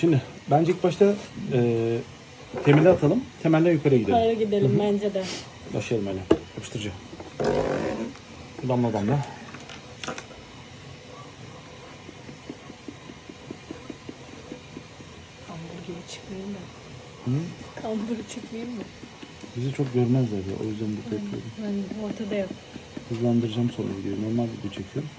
Şimdi bence ilk başta e, temeli atalım. Temelden yukarıya gidelim. Yukarı gidelim bence de. Başlayalım öyle. Yapıştırıcı. Damla damla. Kambur gibi çıkmayayım da. Hı? Kambur çıkmayayım mı? Bizi çok görmezler ya. O yüzden bu yapıyorum. Ben ortada yok. Hızlandıracağım sonra videoyu. Normal video çekiyorum.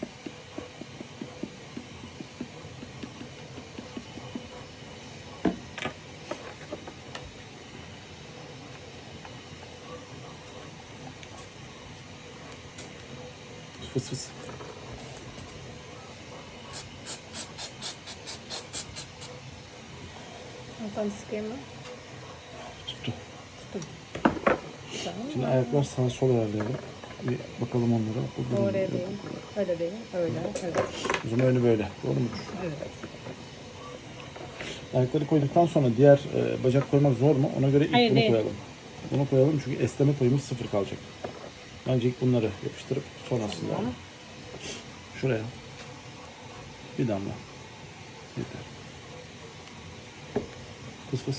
Fıs fıs. Hasan sıkayım mı? Tuttu. Tamam. Şimdi ayaklar sağa sola ayarlayalım. Bir bakalım onlara. Burada Oraya değil. Öyle değil. Öyle. Evet. O zaman önü böyle. Doğru mu? Evet. Ayakları koyduktan sonra diğer e, bacak koymak zor mu? Ona göre ilk Hayır, bunu değil. koyalım. Bunu koyalım çünkü esneme payımız sıfır kalacak. Bence ilk bunları yapıştırıp sonrasında şuraya bir damla. Yeter. Fıs fıs.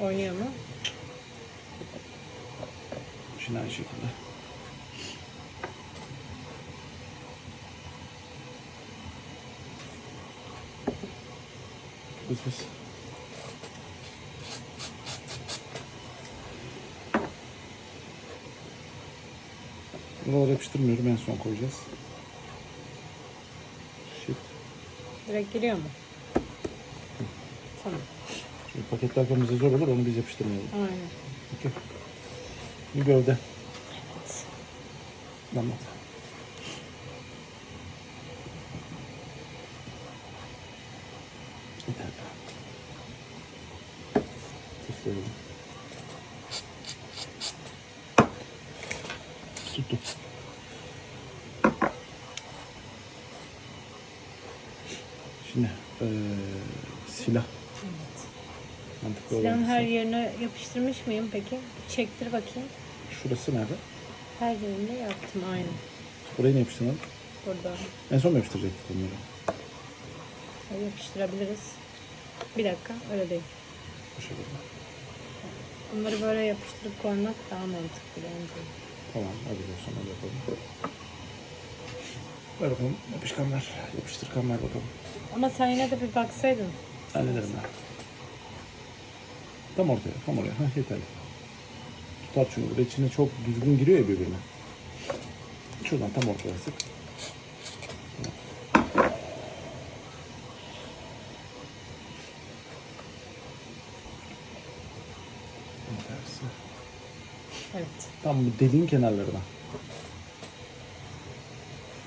Oynuyor mu? Şimdi aynı şekilde. Fıs fıs. Buraları yapıştırmıyorum. En son koyacağız. Shit. Direkt giriyor mu? Tamam. Şimdi paketlerken bize zor olur. Onu biz yapıştırmayalım. Aynen. Okey. Bir gövde. Anlat. Bir dakika. Tıklayalım. Tuttu. Şimdi eee, silah. Evet. Mantıklı Silahın her yerine yapıştırmış mıyım peki? Çektir bakayım. Şurası nerede? Her yerinde yaptım aynı. Burayı ne yapıştıralım? Burada. En son mu yapıştıracaktık bunları? Yapıştırabiliriz. Bir dakika öyle değil. Bu şekilde. Bunları böyle yapıştırıp koymak daha mantıklı bence. Tamam hadi o zaman yapalım. Ver bakalım yapışkanlar. Yapıştırkanlar bakalım. Ama sen yine de bir baksaydın. Hallederim ben. Tam ortaya, tam oraya. Heh, yeterli. Tutar çünkü burada içine çok düzgün giriyor ya birbirine. Şuradan tam ortaya sık. Evet. Tam bu deliğin kenarlarına.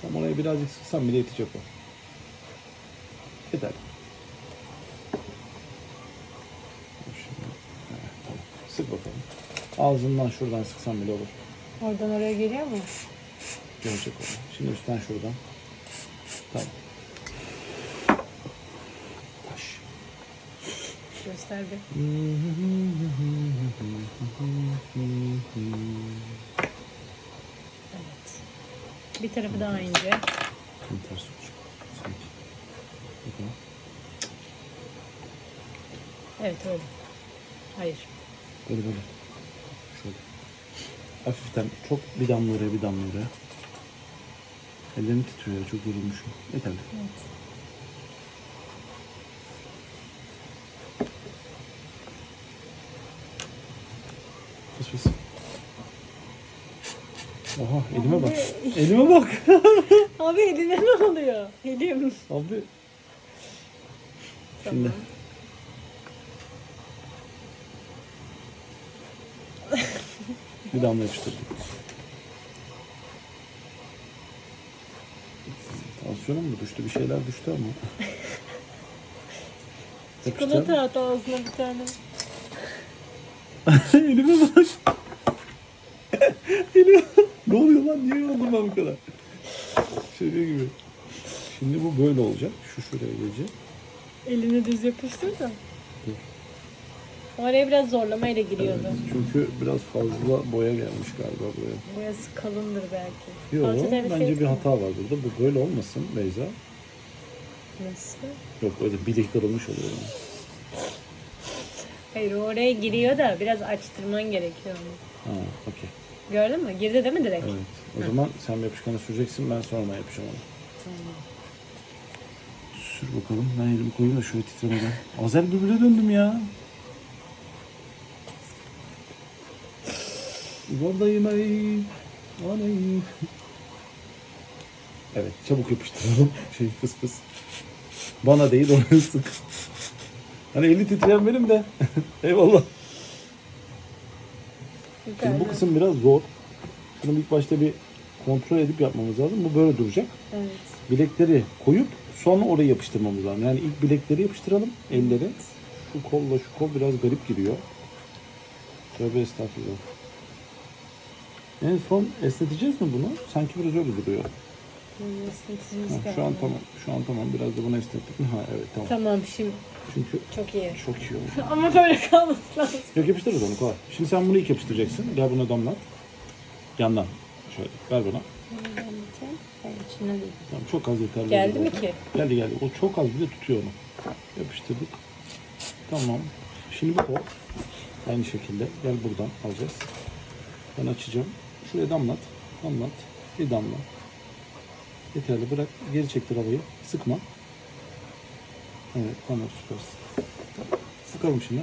Tam oraya birazcık sıksam bile yetecek o. Yeter. Sık bakalım. Ağzından şuradan sıksam bile olur. Oradan oraya geliyor mu? Görecek onu. Şimdi üstten şuradan. Tamam. Taş. Göster bir. Bir tarafı daha ince. Tam ters. Sanki. Bakalım. Evet öyle. Hayır. Böyle böyle. Şöyle. Hafiften çok bir damla oraya bir damla oraya. Ellerim titriyor ya çok yorulmuşum. Yeterli. Evet. Fıs fıs. Oha elime bak. Elime bak. Abi eline ne oluyor? Elim. Abi. Şimdi. bir damla yapıştırdık. Tansiyonum mu düştü? Bir şeyler düştü ama. Çikolata at ağzına bir tane. Elime bak. Elime bak. Ne oluyor lan? Niye oldum ben bu kadar? Şöyle gibi. Şimdi bu böyle olacak. Şu şuraya gelecek. Elini düz yapıştır da. Oraya biraz zorlamayla giriyordu. Çünkü biraz fazla boya gelmiş galiba buraya. Burası kalındır belki. Yok Falçata bir bence şey bir yok. hata var burada. Bu böyle olmasın Beyza. Nasıl? Yok öyle bilik kırılmış oluyor. yani. Hayır oraya giriyor da biraz açtırman gerekiyor onu. Ha, okey. Gördün mü? Girdi değil mi direkt? Evet. O zaman sen yapışkanı süreceksin ben sonra yapacağım onu. Sür bakalım. Ben elimi koyayım da şöyle titremeden. Azer bülbüle döndüm ya. Vallahi ay. Anay. Evet çabuk yapıştıralım. Şey fıs fıs. Bana değil oraya sık. Hani eli titreyen benim de. Eyvallah. Şimdi bu kısım biraz zor. Bunu ilk başta bir kontrol edip yapmamız lazım. Bu böyle duracak. Evet. Bilekleri koyup sonra oraya yapıştırmamız lazım. Yani ilk bilekleri yapıştıralım, elleri. Şu kolla şu kol biraz garip giriyor. Tövbe estağfurullah. En son esneteceğiz mi bunu? Sanki biraz öyle duruyor. Esneticimiz Ha, şu an tamam. Şu an tamam. Biraz da bunu esnettik mi? Ha evet tamam. Tamam şimdi Çünkü çok iyi. çok iyi oldu. Ama böyle kalması lazım. Yok yapıştırırız onu kolay. Şimdi sen bunu ilk yapıştıracaksın. Gel buna damlat. Yandan. Şöyle ver bana. Hayır, içine değil. Tamam çok az yeterli. Geldi mi ki? Geldi geldi. O çok az bile tutuyor onu. Yapıştırdık. Tamam. Şimdi bu kol. Aynı şekilde. Gel buradan alacağız. Ben açacağım. Şuraya damlat. Damlat. Bir damla. Yeterli. Bırak. Geri çektir havayı. Sıkma. Evet. Tamam süpersin. Sıkalım şimdi.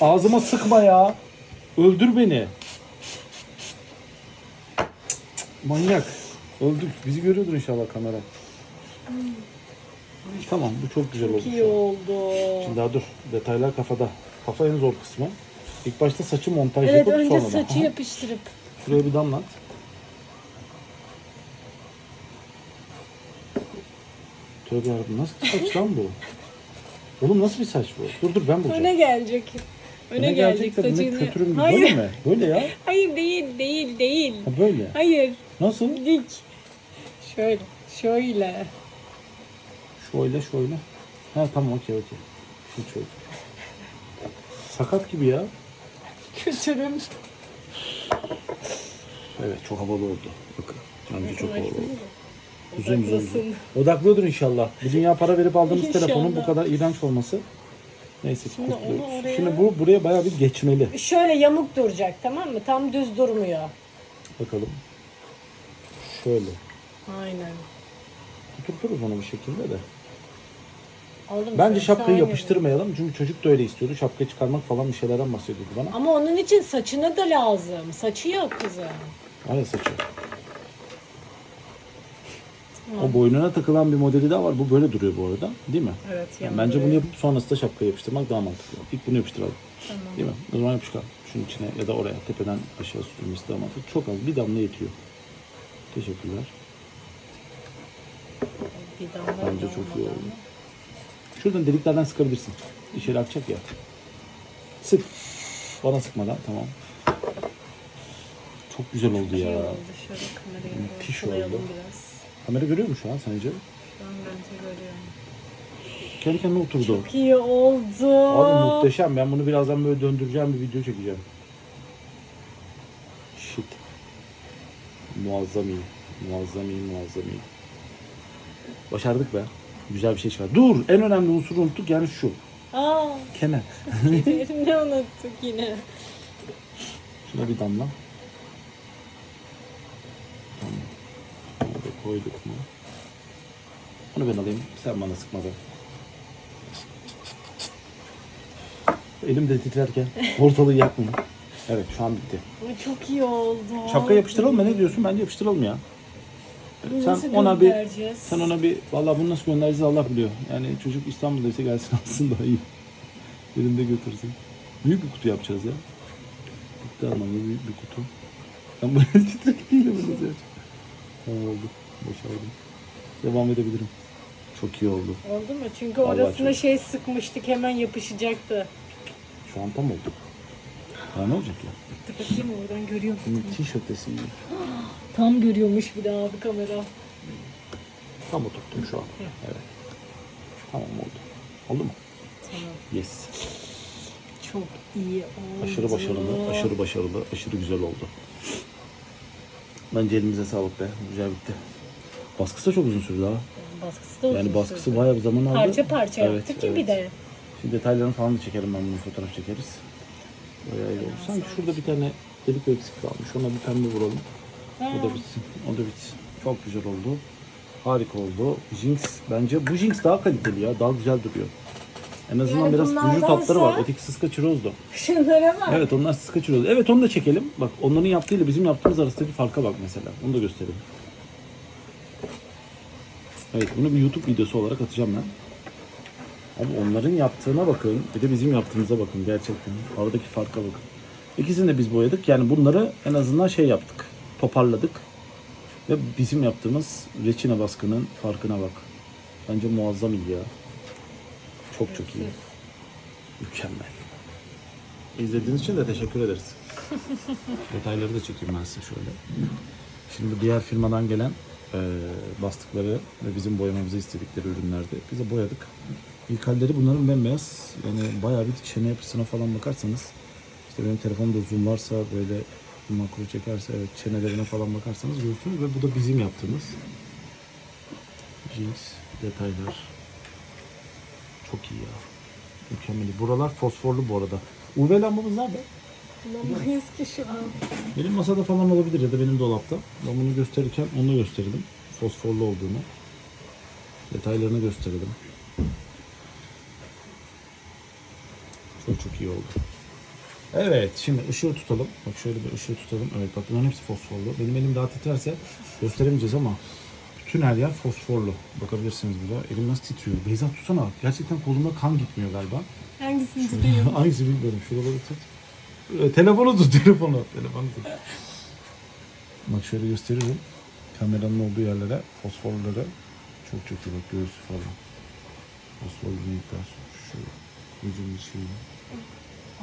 Ağzıma sıkma ya. Öldür beni. Manyak. Öldük. Bizi görüyordur inşallah kamera. Tamam bu çok güzel oldu. İyi şu an. oldu. Şimdi daha dur. Detaylar kafada. Kafa en zor kısmı. İlk başta saçı montaj Evet yapıp önce sonra da. saçı Aha. yapıştırıp. Şuraya bir damlat. Tövbe yarabbim nasıl bir saç lan bu? Oğlum nasıl bir saç bu? Dur dur ben bulacağım. Öne gelecek. Öne, gelecek, tabii, ne saçını. kötürüm gibi. Hayır. Böyle mi? Böyle ya. Hayır değil değil değil. Ha böyle. Hayır Nasıl? dik. Şöyle şöyle. Şöyle şöyle. Ha tamam okey okey. Şimdi şöyle. Sakat gibi ya. Kötürüm. Evet çok havalı oldu. Bakın. Bence çok havalı oldu. Uzun uzun. Odaklıdır inşallah. Bir dünya para verip aldığımız İnşallah. telefonun bu kadar iğrenç olması. Neyse ki Şimdi onu kurtuluyoruz. oraya- Şimdi bu buraya bayağı bir geçmeli. Şöyle yamuk duracak tamam mı? Tam düz durmuyor. Bakalım. Şöyle. Aynen. Tuturturuz onu bir şekilde de. Aldım Bence şapkayı an yapıştırmayalım. Çünkü çocuk da öyle istiyordu. Şapkayı çıkarmak falan bir şeylerden bahsediyordu bana. Ama onun için saçına da lazım. Saçı yok kızım. Ya saçı. O boynuna takılan bir modeli daha var. Bu böyle duruyor bu arada. Değil mi? Evet. Yani bence bunu yapıp sonrasında şapkayı yapıştırmak daha mantıklı. İlk bunu yapıştıralım. Tamam. Değil mi? O zaman yapışkan. Şunun içine ya da oraya tepeden aşağı sürülmesi daha mantıklı. Çok az. Bir damla yetiyor. Teşekkürler. Bir damla Bence çok iyi oldu. Şuradan deliklerden sıkabilirsin. İçeri akacak ya. Sık. Bana sıkmadan tamam. Çok güzel oldu ya. oldu. Şöyle kamerayı Müthiş oldu. biraz. Kamera görüyor mu şu an sence? Şu an bence görüyorum. Kendi kendine oturdu. Çok iyi oldu. Abi muhteşem. Ben bunu birazdan böyle döndüreceğim bir video çekeceğim. Shit. Muazzam iyi. Muazzam iyi, muazzam iyi. Başardık be. Güzel bir şey çıkar. Dur! En önemli unsuru unuttuk yani şu. Aa, Kenar. ne unuttuk yine. Şuna bir damla. Tamam. Bunu da koyduk mu? Bunu ben alayım. Sen bana sıkmadan. Elim de titrerken ortalığı yakmayın. Evet şu an bitti. Bu çok iyi oldu. Şapka yapıştıralım mı? Ne diyorsun? Bence yapıştıralım ya. Bunu Sen nasıl ona bir göndereceğiz? sen ona bir vallahi bunu nasıl göndereceğiz Allah biliyor. Yani çocuk İstanbul'daysa gelsin alsın daha iyi. Birinde götürsün. Büyük bir kutu yapacağız ya. Bitti anlamda büyük bir kutu. Ben böyle titrek değilim oldu. Başardım. Devam edebilirim. Çok iyi oldu. Oldu mu? Çünkü Vallahi orasına çok- şey sıkmıştık hemen yapışacaktı. Şu an tam oldu. Daha ne olacak ya? Bakayım oradan görüyor musun? Müthiş ötesi iyi. Tam görüyormuş bir daha abi kamera. Tam oturttum şu an. Evet. Tamam oldu. Oldu mu? Tamam. Yes. Çok iyi oldu. Aşırı başarılı, aşırı başarılı, aşırı güzel oldu. Bence elimize sağlık be. Güzel bitti. Baskısı da çok uzun sürdü ha. Baskısı da uzun Yani baskısı sürdü. bayağı bir zaman aldı. Parça parça Evet, yaptık ki evet. bir de. Şimdi detaylarını falan da çekerim ben bunu fotoğraf çekeriz. Bayağı iyi oldu. Sanki şurada bir tane delik eksik kalmış. Ona bir pembe vuralım. O da bitsin. O da bitsin. Çok güzel oldu. Harika oldu. Jinx bence bu Jinx daha kaliteli ya. Daha güzel duruyor. En azından Yani biraz bunlardansa- vücut hatları var. Öteki sıska çirozdu. Şunlara bak. Evet onlar sıska çirozdu. Evet onu da çekelim. Bak onların yaptığıyla bizim yaptığımız arasındaki farka bak mesela. Onu da gösterelim. Evet bunu bir YouTube videosu olarak atacağım ben. Ama onların yaptığına bakın. Bir de bizim yaptığımıza bakın gerçekten. Aradaki farka bakın. İkisini de biz boyadık. Yani bunları en azından şey yaptık. Toparladık. Ve bizim yaptığımız reçine baskının farkına bak. Bence muazzam iyi ya. Çok çok iyi. Mükemmel. İzlediğiniz için de teşekkür ederiz. Detayları da çekeyim ben size şöyle. Şimdi diğer firmadan gelen e, bastıkları ve bizim boyamamızı istedikleri ürünlerdi. Biz de boyadık. İlk halleri bunların bembeyaz. Yani bayağı bir çene yapısına falan bakarsanız işte benim telefonumda zoom varsa böyle makro çekerse evet çenelerine falan bakarsanız görürsünüz ve bu da bizim yaptığımız jeans detaylar. Çok iyi ya. Mükemmel. Buralar fosforlu bu arada. UV lambamız nerede? Bulamayız ki şu an. Benim masada falan olabilir ya da benim dolapta. Ben bunu gösterirken onu gösterdim. Fosforlu olduğunu. Detaylarını gösterelim. Çok çok iyi oldu. Evet şimdi ışığı tutalım. Bak şöyle bir ışığı tutalım. Evet bak bunların hepsi fosforlu. Benim elim daha titrerse gösteremeyeceğiz ama bütün her yer fosforlu. Bakabilirsiniz burada. Elim nasıl titriyor. Beyza tutsana. Gerçekten kolumda kan gitmiyor galiba. Hangisini tutayım? Hangisi bilmiyorum. Şuraları tut. Ee, telefonu tut, telefonu. Telefonu tut. Bak şöyle gösteririm. Kameranın olduğu yerlere fosforları çok çok iyi bak göğüsü falan. Fosfor renkler. Şu ucun bir şey.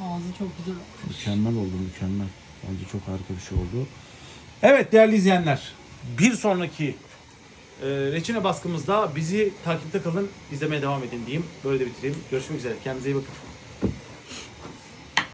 Ağzı çok güzel. Mükemmel oldu mükemmel. Bence çok harika bir şey oldu. Evet değerli izleyenler. Bir sonraki e, reçine baskımızda bizi takipte kalın. izlemeye devam edin diyeyim. Böyle de bitireyim. Görüşmek üzere. Kendinize iyi bakın.